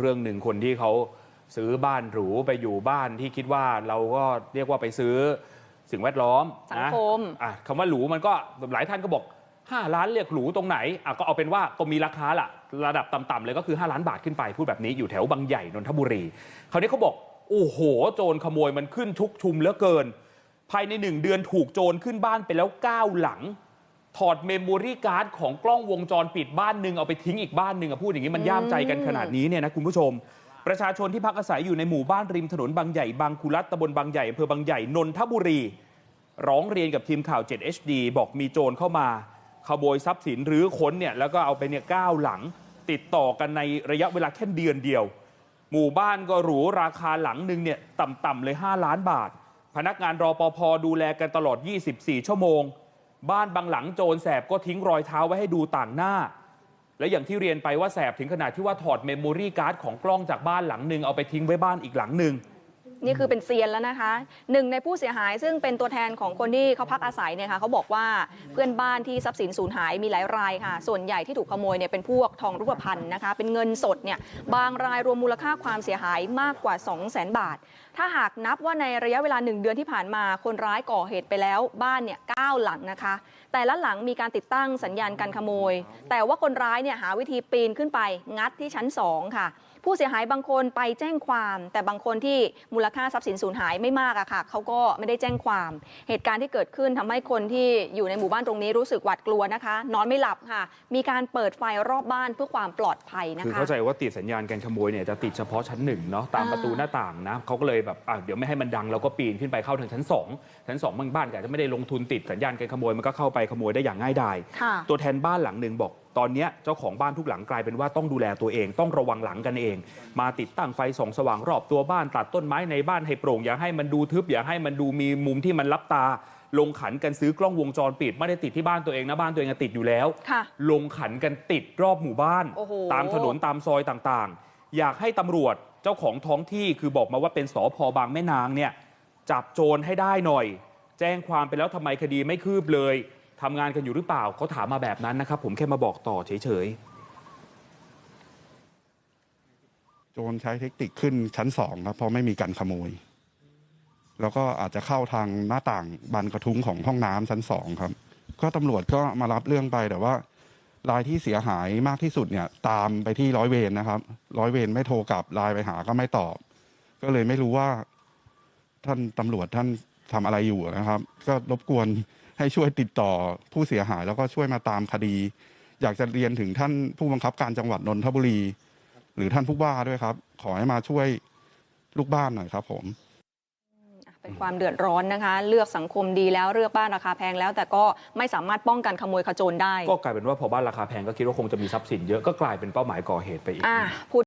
เรื่องหนึ่งคนที่เขาซื้อบ้านหรูไปอยู่บ้านที่คิดว่าเราก็เรียกว่าไปซื้อสิ่งแวดล้อมสังนะคมอะคำว่าหรูมันก็หลายท่านก็บอก 5 ล้านเรียกหรูตรงไหนอะก็เอาเป็นว่าก็มีราคาละระดับต่ำๆเลยก็คือ 5 ล้านบาทขึ้นไปพูดแบบนี้อยู่แถวบางใหญ่นนทบุรีคราวนี้เขาบอก โอ้โห โจรขโมยมันขึ้นชุกชุมเหลือเกิน ภายในหนึ่งเดือนถูกโจรขึ้นบ้านไปแล้ว 9 หลัง ถอดเมมโมรี่การ์ดของกล้องวงจรปิดบ้านหนึ่งเอาไปทิ้งอีกบ้านหนึ่งอะพูดอย่างนี้มันย่ามใจกันขนาดนี้เนี่ยนะคุณผู้ชม ประชาชนที่พักอาศัยอยู่ในหมู่บ้านริมถนนบางใหญ่บางคุรัตตำบลบางใหญ่อำเภอบางใหญ่นนทบุรี ร้องเรียนกับทีมข่าว 7 HD บอกมีโจรเข้ามาขโมยทรัพย์สินหรือค้นเนี่ยแล้วก็เอาไปเนี่ยเก้าหลัง ติดต่อกันในระยะเวลาแค่เดือนเดียว หมู่บ้านก็หรูราคาหลังหนึ่งเนี่ยต่ำๆเลย 5 ล้านบาท พนักงานรอปภดูแลกันตลอด 24 ชั่วโมง บ้านบางหลังโจรแสบก็ทิ้งรอยเท้าไว้ให้ดูต่างหน้า และอย่างที่เรียนไปว่าแสบถึงขนาดที่ว่าถอดเมมโมรี่การ์ดของกล้องจากบ้านหลังหนึ่งเอาไปทิ้งไว้บ้านอีกหลังหนึ่ง นี่คือเป็นเซียนแล้วนะคะหนึ่งในผู้เสียหายซึ่งเป็นตัวแทนของคนที่เขาพักอาศัยเนี่ยค่ะเขาบอกว่าเพื่อนบ้านที่ทรัพย์สินสูญหายมีหลายรายค่ะ ส่วนใหญ่ที่ถูกขโมยเนี่ยเป็นพวกทองรูปพรรณนะคะ เป็นเงินสดเนี่ยบางรายรวมมูลค่าความเสียหายมากกว่า 2 0 0 0 0 0 บาท ถ้าหากนับว่าในระยะเวลา 1 เดือนที่ผ่านมาคนร้ายก่อเหตุไปแล้วบ้านเนี่ยเหลังนะคะ แต่ละหลังมีการติดตั้งสัญญาณการขโมย แต่ว่าคนร้ายเนี่ยหาวิธีปีนขึ้นไปงัดที่ชั้น 2 ค่ะ ผู้เสียหายบางคนไปแจ้งความ แต่บางคนที่มูลค่าทรัพย์สินสูญหายไม่มากอะค่ะเขาก็ไม่ได้แจ้งความ เหตุการณ์ที่เกิดขึ้นทำให้คนที่อยู่ในหมู่บ้านตรงนี้รู้สึกหวาดกลัวนะคะ นอนไม่หลับค่ะ มีการเปิดไฟรอบบ้านเพื่อความปลอดภัยนะคือคะเข้าใจว่าติดสัญญาณการขโมยเนี่ยจะติดเฉพาะชั้นหนึ่งเนาะตามอ่าประตูหน้าต่างนะเขาก็เลยแบบอะเดี๋ยวไม่ให้มันดังเราก็ปีนขึ้นไปเข้าทางชั้น 2 ชั้น2บางบ้านก็อาจจะไม่ได้ลงทุนติดสัญญาณการขโมยมันก็เข้าไปขโมยได้อย่างง่ายดายค่ะตัวแทนบ้านหลังหนึ่งบอก ตอนเนี้ยเจ้าของบ้านทุกหลังกลายเป็นว่าต้องดูแลตัวเอง ต้องระวังหลังกันเอง มาติดตั้งไฟส่องสว่างรอบตัวบ้านตัดต้นไม้ในบ้านให้โปร่งอย่าให้มันดูทึบอย่าให้มันดูมีมุมที่มันลับตา ลงขันกันซื้อกล้องวงจรปิดไม่ได้ติดที่บ้านตัวเองนะบ้านตัวเองอะติดอยู่แล้วค่ะลงขันกันติดรอบหมู่บ้านโอ้โหตามถนนตามซอยต่างๆ อยากให้ตำรวจเจ้าของท้องที่คือบอกมาว่าเป็นสอพอบางแม่นางเนี่ยจับโจรให้ได้หน่อย แจ้งความไปแล้วทำไมคดีไม่คืบเลย ทำงานกันอยู่หรือเปล่าเขาถามมาแบบนั้นนะครับ ผมแค่มาบอกต่อเฉยโจรใช้เทคนิคขึ้นชั้นสองครับเพราะไม่มีการขโมย แล้วก็อาจจะเข้าทางหน้าต่างบานกระทุ้งของห้องน้ำชั้นสองครับ ก็ตำรวจก็มารับเรื่องไปแต่ว่ารายที่เสียหายมากที่สุดเนี่ย ตามไปที่ร้อยเวรนะครับ ร้อยเวรไม่โทรกลับไลน์ไปหาก็ไม่ตอบ ก็เลยไม่รู้ว่า ท่านตำรวจท่านทำอะไรอยู่นะครับ ก็รบกวน ให้ช่วยติดต่อผู้เสียหาย แล้วก็ช่วยมาตามคดี อยากจะเรียนถึงท่านผู้บังคับการจังหวัดนนทบุรี หรือท่านผู้ว่าด้วยครับ ขอให้มาช่วยลูกบ้านหน่อยครับผมเป็นความเดือดร้อนนะคะ เลือกสังคมดีแล้วเลือกบ้านราคาแพงแล้ว แต่ก็ไม่สามารถป้องกันขโมยขโจรได้ๆก็กลายเป็นว่าพอบ้านราคาแพงก็คิดว่าคงจะมีทรัพย์สินเยอะก็กลายเป็นเป้าหมายก่อเหตุไปอีกอ่าพูด